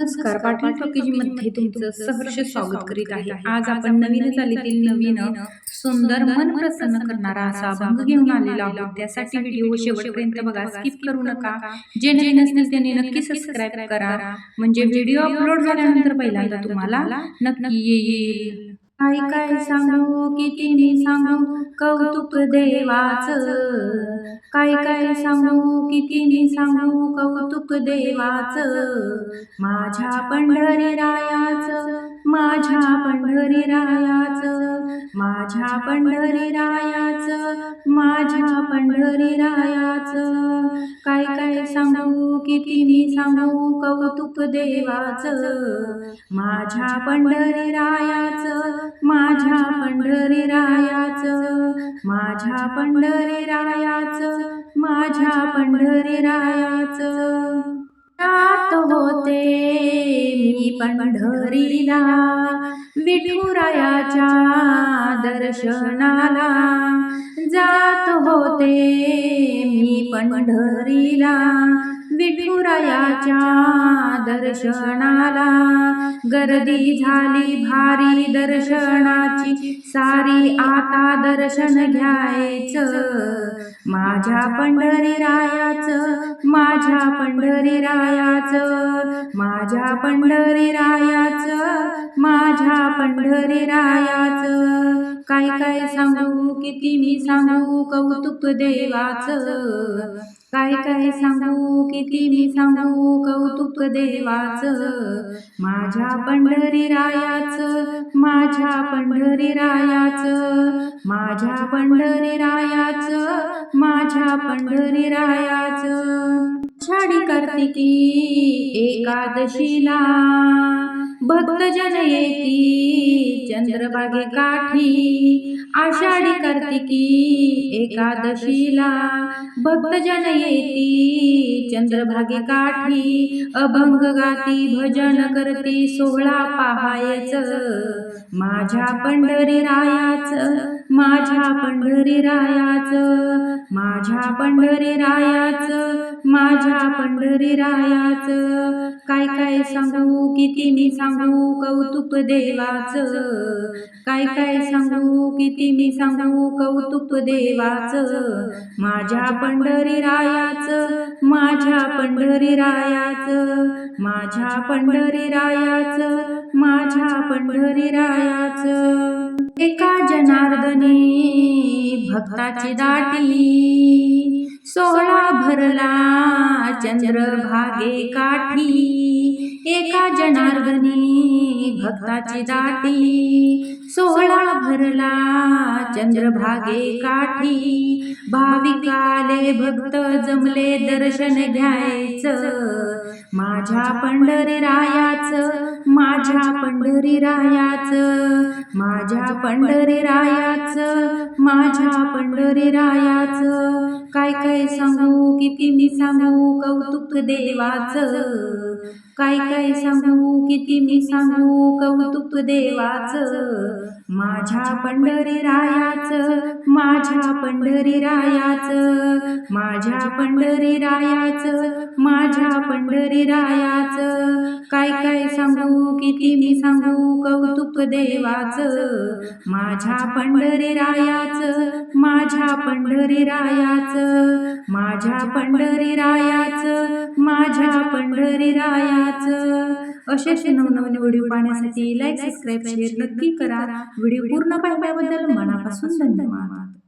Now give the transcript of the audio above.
नमस्कार. पाटील टॉकीजमध्ये तुमचं सहर्ष स्वागत करीत आहे. आज आपण नवीन चालीतील नवीन सुंदर मन प्रसन्न करणारा असा अभंग घेऊन आलेला आहोत. त्यासाठी व्हिडिओ शेवटपर्यंत बघा. स्किप करू नका. जे नवीन असतील त्यांनी नक्की सबस्क्राईब करा. म्हणजे व्हिडिओ अपलोड झाल्यानंतर पहिल्यांदा तुम्हाला नक्की येईल. काय काय सांगू किती मी सांगू? कौतुक देवाचं. काय काय सांगू किती मी सांगू? कौतुक देवाचं. माझ्या पंढरी रायाचं माझ्या पंढरी रायाचं माझ्या पंढरी रायाचं माझ्या पंढरी रायाचं काय काय सांगू किती मी सांगू कौतुक देवाचं. माझ्या पंढरी रायाचं माझ्या पंढरी रायाचं माझ्या पंढरी रायाचं माझ्या पंढरी रायाचं होते मी पंढरीला विठुरायाच्या दर्शनाला. जात होते मी पंढरीला विठुरायाच्या दर्शनाला. गर्दी झाली भारी दर्शनाची. सारी आता दर्शन घ्यायचं. माझ्या पंढरी रायाचं माझ्या पंढरी रायाचं माझ्या पंढरी रायाचं माझ्या पंढरी रायाचं काय काय सांगू किती मी सांगू कौतुक देवाचं. काय काय सांगू किती मी सांगू कौतुक देवाचं. माझ्या पंढरी रायाचं माझ्या पंढरी रायाचं माझ्या पंढरी रायाचं माझ्या पंढरी रायाचं आषाढी कार्तिकी एकादशीला. भक्तजन येती चंद्रभागे काठी आषाढी कार्तिकी एकादशीला. भक्त जन येती चंद्रभागे काठी अभंग गाती भजन करती सोहळा पहायचं माझ्या पंढरी रायाचं. माझ्या पंढरी रायाचं माझ्या पंढरी रायाचं माझ्या पंढरी रायाचं काय काय सांगू किती मी सांगू कौतुक देवाच. काय काय सांगू किती मी सांगू कौतुक देवाच. माझ्या पंढरी रायाचं माझ्या पंढरी रायाचं माझ्या पंढरी रायाचं माझ्या पंढरी रायाचं एका जनार्दने भक्ताची दाटी सोहळा भरला चंद्रभागे काठी. एका जनार्दनी भक्ताची दाटी सोहळा भरला चंद्रभागे काठी. भाविकाले भक्त जमले दर्शन घ्यायचं. माझ्या पंढरी रायाचं माझ्या पंढरी रायाचं माझ्या पंढरी रायाचं माझ्या पंढरी रायाचं काय काय सांगू किती मी सांगू कौतुक देवाचं. काय काय सांगू किती मी सांगू कौतुक देवाचं. माझ्या पंढरी रायाचं माझ्या पंढरी रायाचं माझ्या पंढरी रायाचं माझ्या पंढरी रायाचं काय काय सांगू किती मी सांगू कौतुक देवाच. माझ्या पंढरी रायाचं माझ्या पंढरी रायाचं माझ्या पंढरी रायाचं माझ्या पंढरी रायाचं असे असे नवनवीन व्हिडिओ पाहण्यासाठी लाईक सबस्क्राईब शेअर नक्की करा. व्हिडिओ पूर्ण पाहिल्याबद्दल मनापासून धन्यवाद.